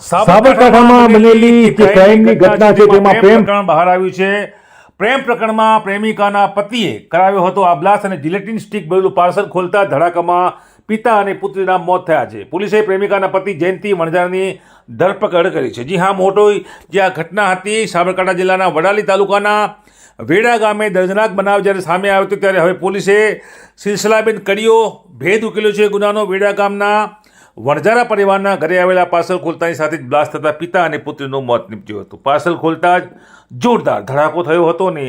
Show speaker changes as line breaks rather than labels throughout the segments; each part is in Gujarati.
સાબરકાંઠામાં બનેલી જે ક્રાઇમની ઘટના છે તેમાં પ્રેમ
પ્રકરણ બહાર આવ્યું છે. પ્રેમ પ્રકરણમાં પ્રેમિકાના પતિએ કરાવ્યો હતો આ બ્લાસ્ટ અને જિલેટિન સ્ટીક ભરેલું પાર્સલ ખોલતા ધડાકામાં પિતા અને પુત્રીના મોત થયા છે. પોલીસે પ્રેમિકાના પતિ જયંતિ વણઝારની ધરપકડ કરી છે. જી હા મોટો જે આ ઘટના હતી સાબરકાંઠા જિલ્લાના વડાલી તાલુકાના વેડા ગામે દર્દનાક બનાવ જ્યારે સામે આવ્યો હતો ત્યારે હવે પોલીસે સિલસિલાબેન કડીઓ ભેદ ઉકેલ્યો છે. ગુનાનો વેડા ગામના વણઝારા પરિવારના ઘરે આવેલા પાર્સલ ખોલતાની સાથે જ બ્લાસ્ટ થતા પિતા અને પુત્રીનું મોત નીપજ્યું હતું. પાર્સલ ખોલતા જ જોરદાર ધડાકો થયો હતો ને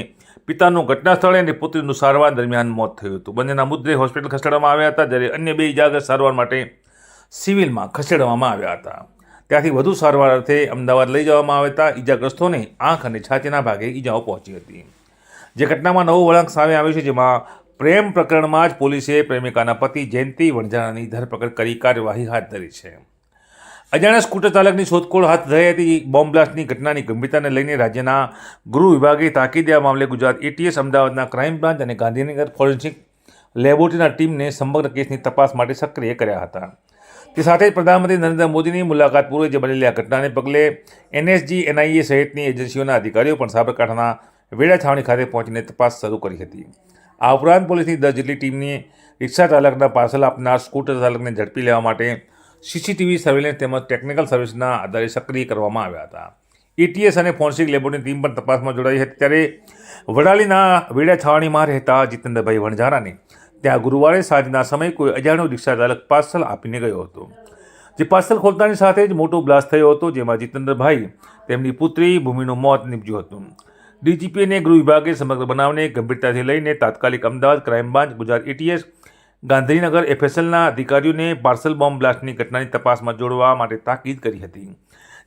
પિતાનું ઘટના સ્થળે અને પુત્રીનું સારવાર દરમિયાન મોત થયું હતું. બંનેના મુદ્દે હોસ્પિટલ ખસેડવામાં આવ્યા હતા, જ્યારે અન્ય બે ઇજાગર સારવાર માટે સિવિલમાં ખસેડવામાં આવ્યા હતા. ત્યાંથી વધુ સારવાર અર્થે અમદાવાદ લઈ જવામાં આવ્યા હતા. ઇજાગ્રસ્તોને આંખ અને છાતીના ભાગે ઇજાઓ પહોંચી હતી. જે ઘટનામાં નવો વળાંક સામે આવ્યો છે, જેમાં પ્રેમ પ્રકરણમાં જ પોલીસે પ્રેમિકાના પતિ જયંતિ વણઝારાની ધરપકડ કરી કાર્યવાહી હાથ ધરી છે. અજાણ્યા સ્કૂટર ચાલકની શોધખોળ હાથ ધરી હતી. બોમ્બ બ્લાસ્ટની ઘટનાની ગંભીરતાને લઈને રાજ્યના ગૃહ વિભાગે તાકીદે આ મામલે ગુજરાત એટીએસ, અમદાવાદના ક્રાઇમ બ્રાન્ચ અને ગાંધીનગર ફોરેન્સિક લેબોરેટરીના ટીમને સમગ્ર કેસની તપાસ માટે સક્રિય કર્યા હતા. તે સાથે જ પ્રધાનમંત્રી નરેન્દ્ર મોદીની મુલાકાત પૂર્વે જે બનેલી આ ઘટનાને પગલે એનએસજી, એનઆઈએ સહિતની એજન્સીઓના અધિકારીઓ પણ સાબરકાંઠાના વેડા છાવણી ખાતે પહોંચીને તપાસ શરૂ કરી હતી. આ ઉપરાંત પોલીસની દસ જેટલી ટીમની રિક્ષા ચાલકના પાર્સલ આપનાર સ્કૂટર ચાલકને ઝડપી લેવા માટે સીસીટીવી સર્વેલન્સ તેમજ ટેકનિકલ સર્વિસના આધારે સક્રિય કરવામાં આવ્યા હતા. એટીએસ અને ફોરેન્સિક લેબોરેટરી ટીમ પણ તપાસમાં જોડાઈ હતી. ત્યારે વડાલીના વેડા છાવણીમાં રહેતા જીતેન્દ્રભાઈ વણઝારાને ત્યાં ગુરુવારે સાંજના સમયે કોઈ અજાણ્યો રિક્ષા ચાલક પાર્સલ આપીને ગયો હતો. જે પાર્સલ ખોલતાની સાથે જ મોટો બ્લાસ્ટ થયો હતો, જેમાં જીતેન્દ્રભાઈ તેમની પુત્રી ભૂમિનું મોત નીપજ્યું હતું. ડીજીપી અને ગૃહ વિભાગે સમગ્ર બનાવને ગંભીરતાથી લઈને તાત્કાલિક Ahmedabad crime branch, Gujarat ATS Gandhinagar એફએસએલના અધિકારીઓને પાર્સલ બોમ્બ બ્લાસ્ટની ઘટનાની તપાસમાં જોડવા માટે તાકીદ કરી હતી.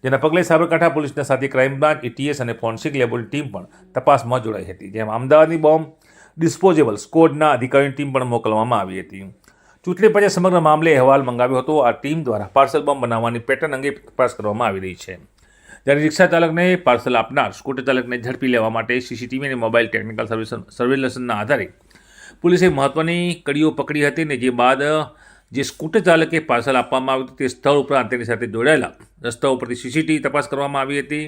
જેના પગલે સાબરકાંઠા પોલીસના સાથે ક્રાઇમ બ્રાન્ચ એટીએસ અને ફોરેન્સિક લેબોરેટરી ટીમ પણ તપાસમાં જોડાઈ હતી, જેમાં અમદાવાદની બોમ્બ ડિસ્પોઝેબલ સ્કોડના અધિકારીની ટીમ પણ મોકલવામાં આવી હતી. ચૂંટણી પંચે સમગ્ર મામલે અહેવાલ મંગાવ્યો હતો. આ ટીમ દ્વારા પાર્સલ બોમ્બ બનાવવાની પેટર્ન અંગે તપાસ કરવામાં આવી રહી છે. જ્યારે રિક્ષા ચાલકને પાર્સલ આપનાર, સ્કૂટર ચાલકને ઝડપી લેવા માટે સીસીટીવી અને મોબાઈલ ટેકનિકલ સર્વિસ સર્વેલન્સના આધારે પોલીસે મહત્ત્વની કડીઓ પકડી હતી ને જે બાદ, જે સ્કૂટર ચાલકે પાર્સલ આપવામાં આવ્યું તે સ્થળ ઉપરાંત તેની સાથે જોડાયેલા રસ્તાઓ ઉપરથી સીસીટીવી તપાસ કરવામાં આવી હતી.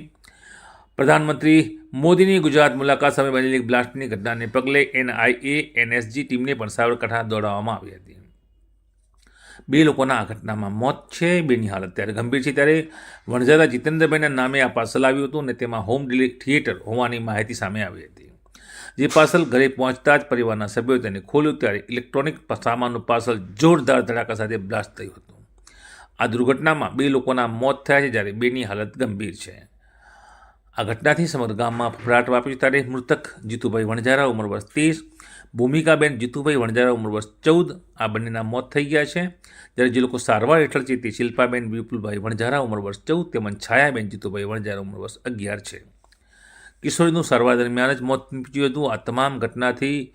પ્રધાનમંત્રી મોદીની ગુજરાત મુલાકાત સામે બનેલી બ્લાસ્ટની ઘટનાને પગલે એનઆઈએ એનએસજી ટીમને પણ સાબરકાંઠા દોડાવવામાં આવી હતી. બે લોકોના આ ઘટનામાં મોત છે, બેની હાલત ત્યારે ગંભીર છે. ત્યારે વણઝારા જીતેન્દ્રભાઈના નામે આ પાર્સલ આવ્યું હતું અને તેમાં હોમ ડિલી, થિયેટર હોવાની માહિતી સામે આવી હતી. જે પાર્સલ ઘરે પહોંચતા જ પરિવારના સભ્યોએ તેને ખોલ્યું ત્યારે ઇલેક્ટ્રોનિક સામાનનું પાર્સલ જોરદાર ધડાકા સાથે બ્લાસ્ટ થયું હતું. આ દુર્ઘટનામાં બે લોકોના મોત થયા છે જ્યારે બેની હાલત ગંભીર છે. આ ઘટનાથી સમગ્ર ગામમાં ફફડાટ વાપ્યો ત્યારે મૃતક જીતુભાઈ વણઝારા, ઉંમર વર્ષ ત્રીસ ભૂમિકાબેન જીતુભાઈ વણજારા ઉંમર વર્ષ ચૌદ, આ બંનેના મોત થઈ ગયા છે. જ્યારે જે લોકો સારવાર હેઠળ છે તે શિલ્પાબેન વિપુલભાઈ વણજારા ઉંમર વર્ષ ચૌદ તેમજ છાયાબેન જીતુભાઈ વણજારા ઉંમર વર્ષ અગિયાર છે. કિશોરીનું સારવાર દરમિયાન જ મોત નીપજ્યું હતું. આ તમામ ઘટનાથી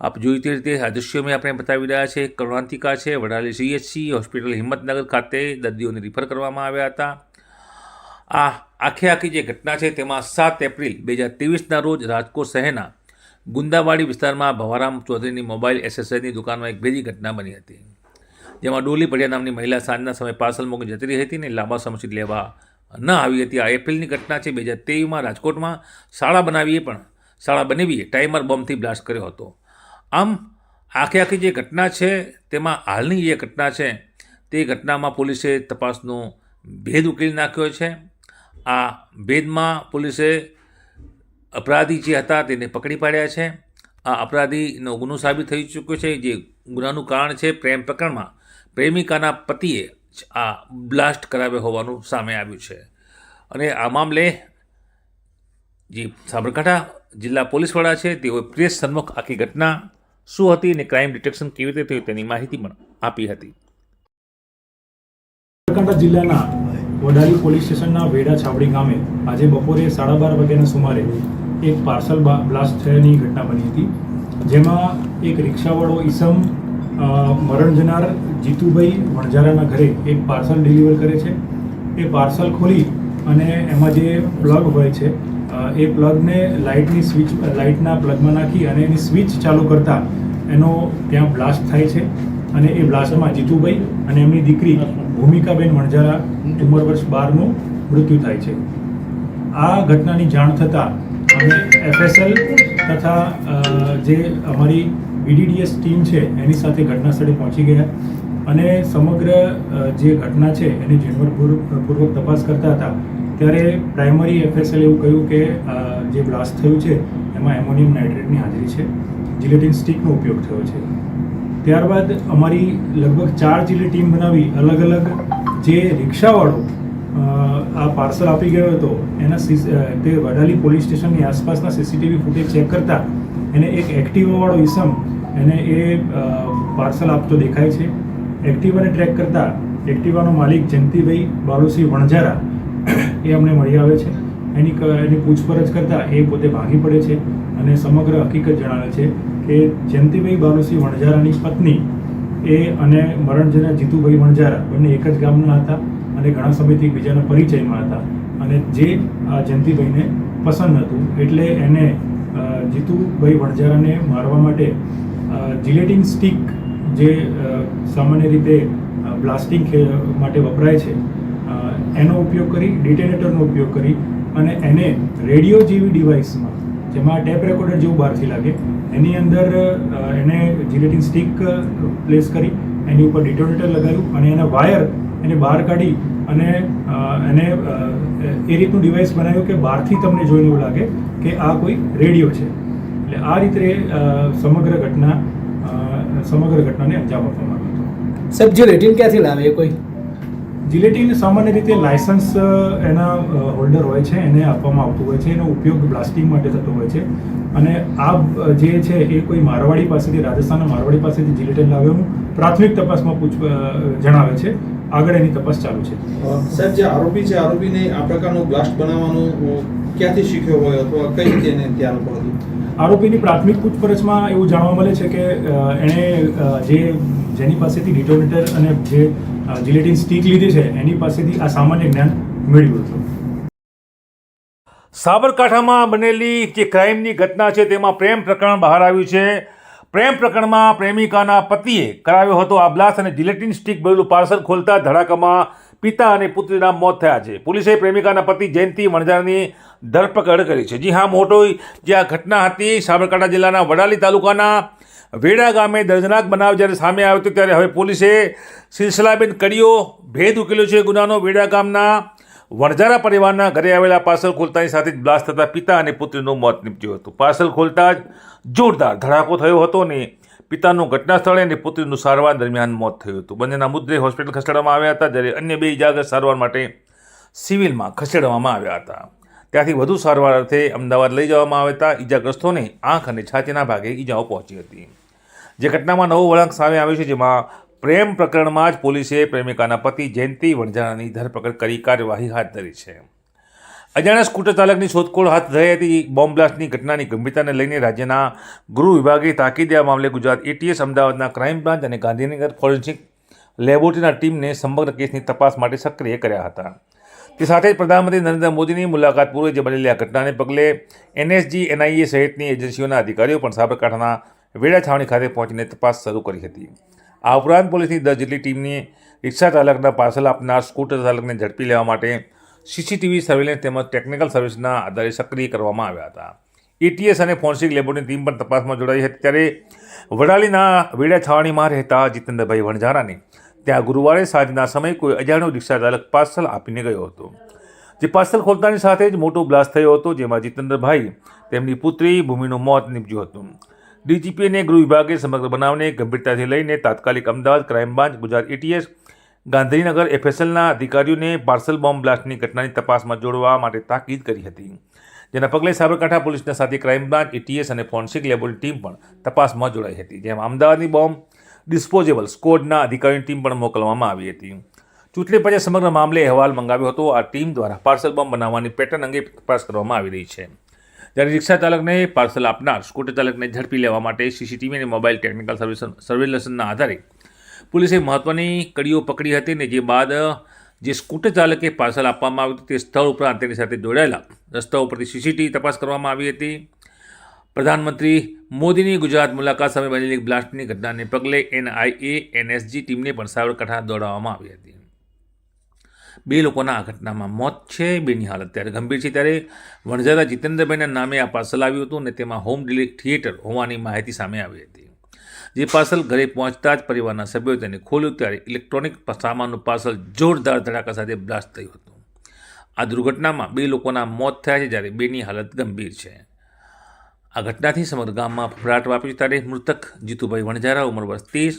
આપ જોઈ તે રીતે આ દૃશ્યો મેં આપણે બતાવી રહ્યા છે. કરુણાંતિકા છે, વડાલી સીએચસી હોસ્પિટલ હિંમતનગર ખાતે દર્દીઓને રિફર કરવામાં આવ્યા હતા. આ આખે આખી જે ઘટના છે તેમાં સાત એપ્રિલ બે હજાર ત્રેવીસના રોજ રાજકોટ શહેરના ગુંદાવાડી વિસ્તારમાં ભવારામ ચૌધરીની મોબાઈલ એસેસરીની દુકાનમાં એક બીજી ઘટના બની હતી. જેમાં ડોલી પડિયા નામની મહિલા સાંજના સમયે પાર્સલ મૂકી જતી રહી હતી ને લાંબા સમય સુધી લેવા ન આવી હતી. આ એપ્રિલની ઘટના છે. બે હજાર તેવીસમાં રાજકોટમાં શાળા બનાવીએ પણ શાળા બનાવીએ ટાઈમર બોમ્બથી બ્લાસ્ટ કર્યો હતો. આમ, આખે આખી જે ઘટના છે, તેમાં હાલની જે ઘટના છે, તે ઘટનામાં પોલીસે તપાસનો ભેદ ઉકેલી નાખ્યો છે. આ ભેદમાં પોલીસે અપરાધી જે હતા તેને પકડી પાડ્યા છે. આ અપરાધીનો ગુનો સાબિત થઈ ચૂક્યો છે. જે ગુનાનું કારણ છે પ્રેમ પ્રકરણમાં પ્રેમિકાના પતિએ આ બ્લાસ્ટ કરાવ્યો હોવાનું સામે આવ્યું છે. અને આ મામલે જે સાબરકાંઠા જિલ્લા પોલીસ વડા છે, તેઓએ પ્રેસ સન્મુખ આખી ઘટના શું હતી અને ક્રાઇમ ડિટેક્શન કેવી રીતે થયું તેની માહિતી પણ આપી હતી.
સાબરકાંઠા જિલ્લાના વડાલી પોલીસ સ્ટેશનના વેડા છાવડી ગામે આજે બપોરે સાડા બાર વાગ્યાના સુમારે એક પાર્સલ બ્લાસ્ટ થયાની ઘટના બની હતી. જેમાં એક રિક્ષાવાળો ઈસમ મરણ જનાર જીતુભાઈ વણઝારાના ઘરે એક પાર્સલ ડિલિવર કરે છે. એ પાર્સલ ખોલી અને એમાં જે પ્લગ હોય છે એ પ્લગને લાઇટની સ્વિચ, લાઇટના પ્લગમાં નાખી અને એની સ્વિચ ચાલુ કરતાં એનો ત્યાં બ્લાસ્ટ થાય છે. અને એ બ્લાસ્ટમાં જીતુભાઈ અને એમની દીકરી ભૂમિકાબેન વણઝારા, ઉંમર વર્ષ બારનું મૃત્યુ થાય છે. આ ઘટનાની જાણ થતાં અમે એફએસએલ તથા જે અમારી બીડીડીએસ ટીમ છે, એની સાથે ઘટના સ્થળે પહોંચી ગયા. અને સમગ્ર જે ઘટના છે, એની ઝીણવટપૂર્વક તપાસ કરતા હતા. ત્યારે પ્રાઇમરી એફએસએલ એવું કહ્યું કે જે બ્લાસ્ટ થયું છે, એમાં એમોનિયમ નાઇટ્રેટની હાજરી છે. જિલેટિન સ્ટીકનો ઉપયોગ થયો છે. ત્યારબાદ અમારી લગભગ ચાર જિલ્લે ટીમ બનાવી અલગ અલગ જે રિક્ષાવાળો આ પાર્સલ આપી ગયો હતો, એના તે વડાલી પોલીસ સ્ટેશનની આસપાસના સીસીટીવી ફૂટેજ ચેક કરતા એને એક એક્ટિવાવાળો ઇસમ એને એ પાર્સલ આપતો દેખાય છે. એક્ટિવાને ટ્રેક કરતા એક્ટિવાનો માલિક જયંતિભાઈ બાલુસિંહ વણઝારા એ અમને મળી આવે છે. એની એની પૂછપરછ કરતાં એ પોતે ભાગી પડે છે અને સમગ્ર હકીકત જણાવે છે કે જયંતિભાઈ બાલુસિંહ વણઝારાની પત્ની એ અને મરણજના જીતુભાઈ વણઝારા બંને એક જ ગામના હતા. અને ઘણા સમયથી એકબીજાના પરિચયમાં હતા. અને જે આ જયંતિભાઈને પસંદ હતું, એટલે એને જીતુભાઈ વણઝારાને મારવા માટે જિલેટિંગ સ્ટિક જે સામાન્ય રીતે બ્લાસ્ટિંગ માટે વપરાય છે એનો ઉપયોગ કરી, ડિટેનેટરનો ઉપયોગ કરી, અને એને રેડિયો જેવી ડિવાઇસમાં, જેમાં ટેપ રેકોર્ડર જેવું બહારથી લાગે, એની અંદર એને જિલેટિન સ્ટિક પ્લેસ કરી, એની ઉપર ડિટોનેટર લગાવ્યું, અને એના વાયર એને બહાર કાઢી અને એને એ રીતનું ડિવાઇસ બનાવ્યું કે બહારથી તમને જોઈને એવું લાગે કે આ કોઈ રેડિયો છે. એટલે આ રીતે સમગ્ર ઘટના સમગ્ર ઘટનાને અંજામ આપવામાં આવ્યો હતો.
સાહેબ જે રેટિંગ ક્યાંથી લાવે કોઈ?
જિલેટીન સામાન્ય રીતે લાયસન્સ એના હોલ્ડર હોય છે એને આપવામાં આવતું હોય છે એનો ઉપયોગ બ્લાસ્ટિંગ માટે થતો હોય છે. અને આ જે છે એ કોઈ મારવાડી પાસેથી રાજસ્થાનના મારવાડી પાસેથી જિલેટીન લાવ્યાનું પ્રાથમિક તપાસમાં પૂછ જણાવે છે. આગળ એની તપાસ ચાલુ છે.
સાહેબ જે આરોપી છે આરોપીને આ પ્રકારનું બ્લાસ્ટ બનાવવાનું ક્યાંથી શીખ્યો હોય અથવા કઈ રીતે એને ત્યાં હતું?
આરોપીની પ્રાથમિક પૂછપરછમાં એવું જાણવા મળે છે કે એણે જે જેની પાસેથી ડિટોનેટર અને જે જિલેટિન સ્ટીક લીધી છે એની પાસેથી આ સામાન્ય જ્ઞાન મેળવ્યું હતું.
સાબરકાંઠામાં બનેલી જે ક્રાઇમની ઘટના છે તેમાં પ્રેમ પ્રકરણ બહાર આવ્યું છે. પ્રેમ પ્રકરણમાં પ્રેમિકાના પતિએ કરાવ્યો હતો આ બ્લાસ્ટ અને જિલેટિન સ્ટિક ભરેલું પાર્સલ ખોલતા ધડાકામાં પિતા અને પુત્રીના મોત થયા છે. પોલીસે પ્રેમિકાના પતિ જયંતિ વણઝારની ધરપકડ કરી છે. જી હા, મોટો જે આ ઘટના હતી, સાબરકાંઠા જિલ્લાના વડાલી તાલુકાના વેડા ગામે દર્દનાક બનાવ જ્યારે સામે આવ્યો હતો, ત્યારે હવે પોલીસે સિલસિલાબેન કડીઓ ભેદ ઉકેલ્યો છે. ગુનાનો વેડા ગામના વણઝારા પરિવારના ઘરે આવેલા પાર્સલ ખોલતાની સાથે જ બ્લાસ્ટ થતાં પિતા અને પુત્રીનું મોત નીપજ્યું હતું. પાર્સલ ખોલતા જ જોરદાર ધડાકો થયો હતો ને પિતાનું ઘટના સ્થળે અને પુત્રીનું સારવાર દરમિયાન મોત થયું હતું. બંનેના મુદ્દે હોસ્પિટલ ખસેડવામાં આવ્યા હતા, જ્યારે અન્ય બે ઇજાગ્રસ્ત સારવાર માટે સિવિલમાં ખસેડવામાં આવ્યા હતા. ત્યાંથી વધુ સારવાર અર્થે અમદાવાદ લઈ જવામાં આવ્યા હતા. ઇજાગ્રસ્તોને આંખ અને છાતીના ભાગે ઇજાઓ પહોંચી હતી. જે ઘટનામાં નવો વળાંક સામે આવ્યો છે, જેમાં પ્રેમ પ્રકરણમાં જ પોલીસે પ્રેમિકાના પતિ જયંતિ વણઝારાની ધરપકડ કરી કાર્યવાહી હાથ ધરી છે. અજાણ્યા સ્કૂટર ચાલકની શોધખોળ હાથ ધરી હતી. બોમ્બ બ્લાસ્ટની ઘટનાની ગંભીરતાને લઈને રાજ્યના ગૃહ વિભાગે તાકીદે આ મામલે ગુજરાત એટીએસ, અમદાવાદના ક્રાઇમ બ્રાન્ચ અને ગાંધીનગર ફોરેન્સિક લેબોરેટરીના ટીમને સમગ્ર કેસની તપાસ માટે સક્રિય કર્યા હતા. તે સાથે જ પ્રધાનમંત્રી નરેન્દ્ર મોદીની મુલાકાત પૂર્વે જે બનેલી આ ઘટનાને પગલે એનએસજી, એનઆઈએ સહિતની એજન્સીઓના અધિકારીઓ પણ સાબરકાંઠાના વેડા છાવણી ખાતે પહોંચીને તપાસ શરૂ કરી હતી. આ ઉપરાંત પોલીસની દસ જેટલી ટીમની રિક્ષા ચાલકના પાર્સલ આપનાર, સ્કૂટર ચાલકને ઝડપી લેવા માટે સીસીટીવી સર્વેલન્સ તેમજ ટેકનિકલ સર્વિસના આધારે સક્રિય કરવામાં આવ્યા હતા. એટીએસ અને ફોરેન્સિક લેબોની ટીમ પણ તપાસમાં જોડાઈ હતી. ત્યારે વડાલીના વેડા છાવણીમાં રહેતા જીતેન્દ્રભાઈ વણઝારાને ત્યાં ગુરુવારે સાંજના સમયે કોઈ અજાણ્યો રિક્ષા ચાલક પાર્સલ આપીને ગયો હતો. જે પાર્સલ ખોલતાની સાથે જ મોટો બ્લાસ્ટ થયો હતો, જેમાં જીતેન્દ્રભાઈ તેમની પુત્રી ભૂમિનું મોત નીપજ્યું હતું. ડીજીપી અને ગૃહ વિભાગે સમગ્ર બનાવને ગંભીરતાથી લઈને તાત્કાલિક Ahmedabad crime branch, Gujarat ATS Gandhinagar એફએસએલના અધિકારીઓને પાર્સલ બોમ્બ બ્લાસ્ટની ઘટનાની તપાસમાં જોડવા માટે તાકીદ કરી હતી. જેના પગલે સાબરકાંઠા પોલીસના સાથે ક્રાઇમ બ્રાન્ચ એટીએસ અને ફોરેન્સિક લેબોરેટરી ટીમ પણ તપાસમાં જોડાઈ હતી, જેમાં અમદાવાદની બોમ્બ ડિસ્પોઝેબલ સ્કોડના અધિકારીની ટીમ પણ મોકલવામાં આવી હતી. ચૂંટણી પંચે સમગ્ર મામલે અહેવાલ મંગાવ્યો હતો. આ ટીમ દ્વારા પાર્સલ બોમ્બ બનાવવાની પેટર્ન અંગે તપાસ કરવામાં આવી રહી છે. જ્યારે રિક્ષા ચાલકને પાર્સલ આપનાર, સ્કૂટર ચાલકને ઝડપી લેવા માટે સીસીટીવી અને મોબાઈલ ટેકનિકલ સર્વિસ સર્વેલન્સના આધારે પોલીસે મહત્ત્વની કડીઓ પકડી હતી ને જે બાદ, જે સ્કૂટર ચાલકે પાર્સલ આપવામાં આવ્યું તે સ્થળ ઉપરાંત તેની સાથે જોડાયેલા રસ્તાઓ પરથી સીસીટીવી તપાસ કરવામાં આવી હતી. પ્રધાનમંત્રી મોદીની ગુજરાત મુલાકાત સામે બનેલી બ્લાસ્ટની ઘટનાને પગલે એનઆઈએ એનએસજી ટીમને પણ સાબરકાંઠા દોડાવવામાં આવી હતી. બે લોકોના આ ઘટનામાં મોત છે, બેની હાલત ત્યારે ગંભીર છે. ત્યારે વણઝારા જીતેન્દ્રભાઈના નામે આ પાર્સલ આવ્યું હતું અને તેમાં હોમ ડિલી થિયેટર હોવાની માહિતી સામે આવી હતી. જે પાર્સલ ઘરે પહોંચતા જ પરિવારના સભ્યોએ તેને ખોલ્યું ત્યારે ઇલેક્ટ્રોનિક સામાનનું પાર્સલ જોરદાર ધડાકા સાથે બ્લાસ્ટ થયું હતું. આ દુર્ઘટનામાં બે લોકોના મોત થયા છે જ્યારે બેની હાલત ગંભીર છે. આ ઘટનાથી સમગ્ર ગામમાં ફફડાટ વાપ્યો છે. ત્યારે મૃતક જીતુભાઈ વણઝારા, ઉંમર વર્ષ ત્રીસ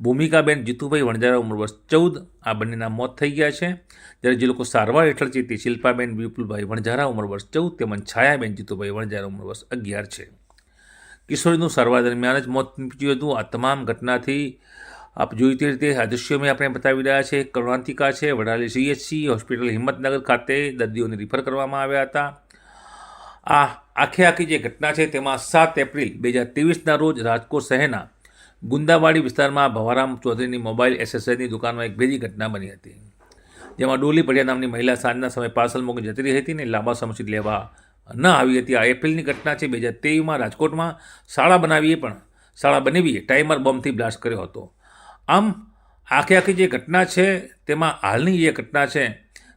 ભૂમિકાબેન જીતુભાઈ વણજારા ઉંમર વર્ષ ચૌદ, આ બંનેના મોત થઈ ગયા છે. જ્યારે જે લોકો સારવાર હેઠળ છે તે શિલ્પાબેન વિપુલભાઈ વણજારા ઉંમર વર્ષ ચૌદ તેમજ છાયાબેન જીતુભાઈ વણજારા ઉંમર વર્ષ અગિયાર છે. કિશોરીનું સારવાર દરમિયાન જ મોત નીપજ્યું હતું. આ તમામ ઘટનાથી આપ જોઈ તે રીતે આ આપણે બતાવી રહ્યા છે કરુણાંતિકા છે, વડાલી સીએચસી હોસ્પિટલ હિંમતનગર ખાતે દર્દીઓને રિફર કરવામાં આવ્યા હતા. આ આખે આખી જે ઘટના છે તેમાં સાત એપ્રિલ બે હજાર ત્રેવીસના રોજ રાજકોટ શહેરના ગુંદાવાડી વિસ્તારમાં ભવારામ ચૌધરીની મોબાઈલ એસેસરીની દુકાનમાં એક ભેદી ઘટના બની હતી. જેમાં ડોલી પડિયા નામની મહિલા સાંજના સમયે પાર્સલ મૂકી જતી રહી હતી ને લાંબા સમય સુધી લેવા ન આવી હતી. આ એપ્રિલની ઘટના છે. બે હજાર તેવીમાં રાજકોટમાં શાળા બનાવીએ પણ શાળા બનાવીએ ટાઈમર બોમ્બથી બ્લાસ્ટ કર્યો હતો. આમ, આખે આખી જે ઘટના છે, તેમાં હાલની જે ઘટના છે,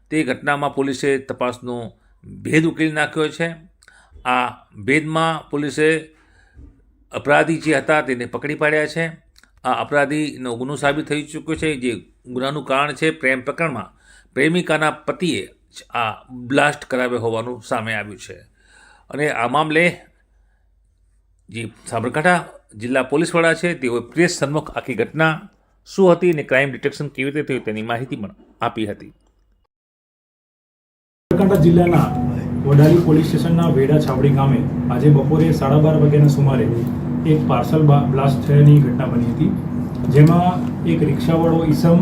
તે ઘટનામાં પોલીસે તપાસનો ભેદ ઉકેલી નાખ્યો છે. આ ભેદમાં પોલીસે અપરાધી જે હતા તેને પકડી પાડ્યા છે. આ અપરાધીનો ગુનો સાબિત થઈ ચૂક્યો છે. જે ગુનાનું કારણ છે પ્રેમ પ્રકરણમાં પ્રેમિકાના પતિએ આ બ્લાસ્ટ કરાવ્યો હોવાનું સામે આવ્યું છે. અને આ મામલે જે સાબરકાંઠા જિલ્લા પોલીસ વડા છે, તેઓએ પ્રેસ સન્મુખ આખી ઘટના, શું હતી અને ક્રાઇમ ડિટેક્શન કેવી રીતે થયું તેની માહિતી પણ આપી હતી.
સાબરકાંઠા જિલ્લાના વડાલી પોલીસ સ્ટેશનના વેડા છાવડી ગામે આજે બપોરે સાડા બાર વાગ્યાના સુમારે એક પાર્સલ બ્લાસ્ટ થયાની ઘટના બની હતી. જેમાં એક રિક્ષાવાળો ઈસમ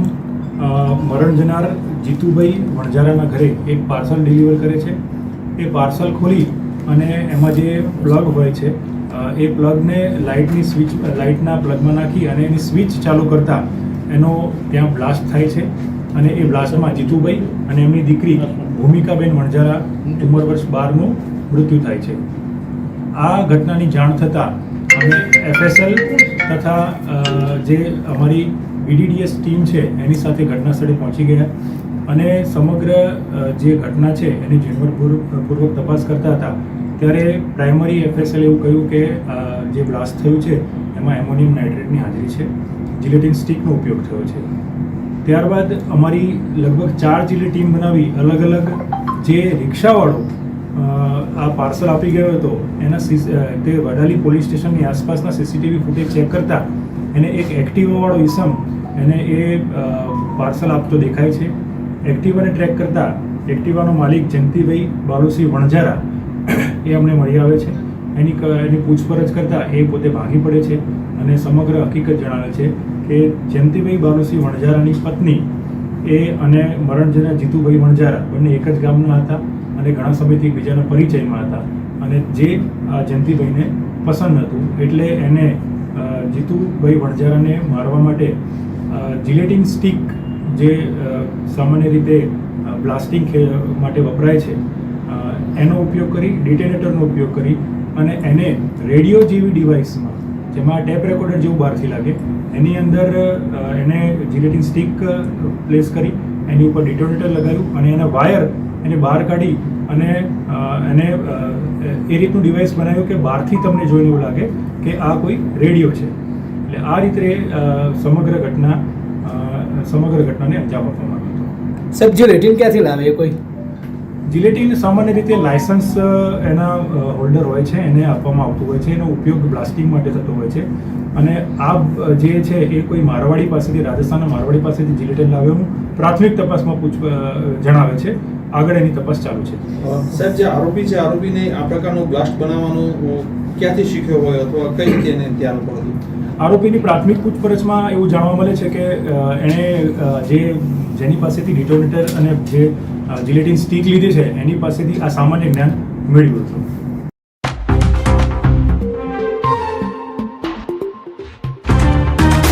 મરણ જનાર જીતુભાઈ વણઝારાના ઘરે એક પાર્સલ ડિલિવર કરે છે. એ પાર્સલ ખોલી અને એમાં જે પ્લગ હોય છે એ પ્લગને લાઇટની સ્વિચ, લાઇટના પ્લગમાં નાખી અને એની સ્વિચ ચાલુ કરતાં એનો ત્યાં બ્લાસ્ટ થાય છે અને એ બ્લાસ્ટમાં જીતુભાઈ અને એમની દીકરી ભૂમિકાબેન વણઝારા ઉંમર વર્ષ બારનું મૃત્યુ થાય છે. આ ઘટનાની જાણ થતાં અમે એફએસએલ તથા જે અમારી બીડીડીએસ ટીમ છે, એની સાથે ઘટના સ્થળે પહોંચી ગયા. અને સમગ્ર જે ઘટના છે, એની ઝીણવટપૂર્વક તપાસ કરતા હતા. ત્યારે પ્રાઇમરી એફએસએલ એવું કહ્યું કે જે બ્લાસ્ટ થયું છે, એમાં એમોનિયમ નાઇટ્રેટની હાજરી છે. જિલેટિન સ્ટીકનો ઉપયોગ થયો છે. ત્યારબાદ અમારી લગભગ ચાર જિલ્લે ટીમ બનાવી અલગ અલગ જે રિક્ષાવાળો આ પાર્સલ આપી ગયો હતો, એના તે વડાલી પોલીસ સ્ટેશનની આસપાસના સીસીટીવી ફૂટેજ ચેક કરતા એને એક એક્ટિવાવાળો ઇસમ એને એ પાર્સલ આપતો દેખાય છે. એક્ટિવાને ટ્રેક કરતા એક્ટિવાનો માલિક જયંતિભાઈ બાલુસિંહ વણઝારા એ અમને મળી આવે છે. એની એની પૂછપરછ કરતાં એ પોતે ભાગી પડે છે અને સમગ્ર હકીકત જણાવે છે કે જયંતિભાઈ બાલુસિંહ વણઝારાની પત્ની એ અને મરણજના જીતુભાઈ વણઝારા બંને એક જ ગામના હતા. અને ઘણા સમયથી એકબીજાના પરિચયમાં હતા. અને જે આ જયંતિભાઈને પસંદ હતું, એટલે એને જીતુભાઈ વણઝારાને મારવા માટે જિલેટિન સ્ટિક જે સામાન્ય રીતે બ્લાસ્ટિંગ માટે વપરાય છે એનો ઉપયોગ કરી, ડિટેનેટરનો ઉપયોગ કરી, અને એને રેડિયો જેવી ડિવાઇસમાં, જેમાં ટેપ રેકોર્ડર જેવું બહારથી લાગે, એની અંદર એને જિલેટિન સ્ટિક પ્લેસ કરી, એની ઉપર ડિટોનેટર લગાવ્યું, અને એના વાયર એને બહાર કાઢી અને એને એ રીતનું ડિવાઇસ બનાવ્યું કે બહારથી તમને જોઈને એવું લાગે કે આ કોઈ રેડિયો છે. એટલે આ રીતે સમગ્ર ઘટના સમગ્ર ઘટનાને અંજામ આપવામાં આવ્યો હતો.
સાહેબ રેટિંગ ક્યાંથી લાવે કોઈ?
જિલેટીન સામાન્ય રીતે લાયસન્સ એના હોલ્ડર હોય છે એને આપવામાં આવતું હોય છે એનો ઉપયોગ બ્લાસ્ટિંગ માટે થતો હોય છે. અને આ જે છે એ કોઈ મારવાડી પાસેથી રાજસ્થાનના મારવાડી પાસેથી જિલેટીન લાવ્યું પ્રાથમિક તપાસમાં પૂછ જણાવે છે. આગળ એની તપાસ ચાલુ છે.
સાહેબ જે આરોપી છે આરોપીને આ પ્રકારનું બ્લાસ્ટ બનાવવાનું ક્યાંથી શીખ્યો હોય અથવા કઈ રીતે એને ત્યાં
આરોપીની પ્રાથમિક પૂછપરછમાં એવું જાણવા મળે છે કે એણે જે જેની પાસેથી ડિટોનેટર અને જે જિલેટિન સ્ટીક લીધી છે, એની પાસેથી આ સામાન્ય જ્ઞાન મેળવ્યું હતું.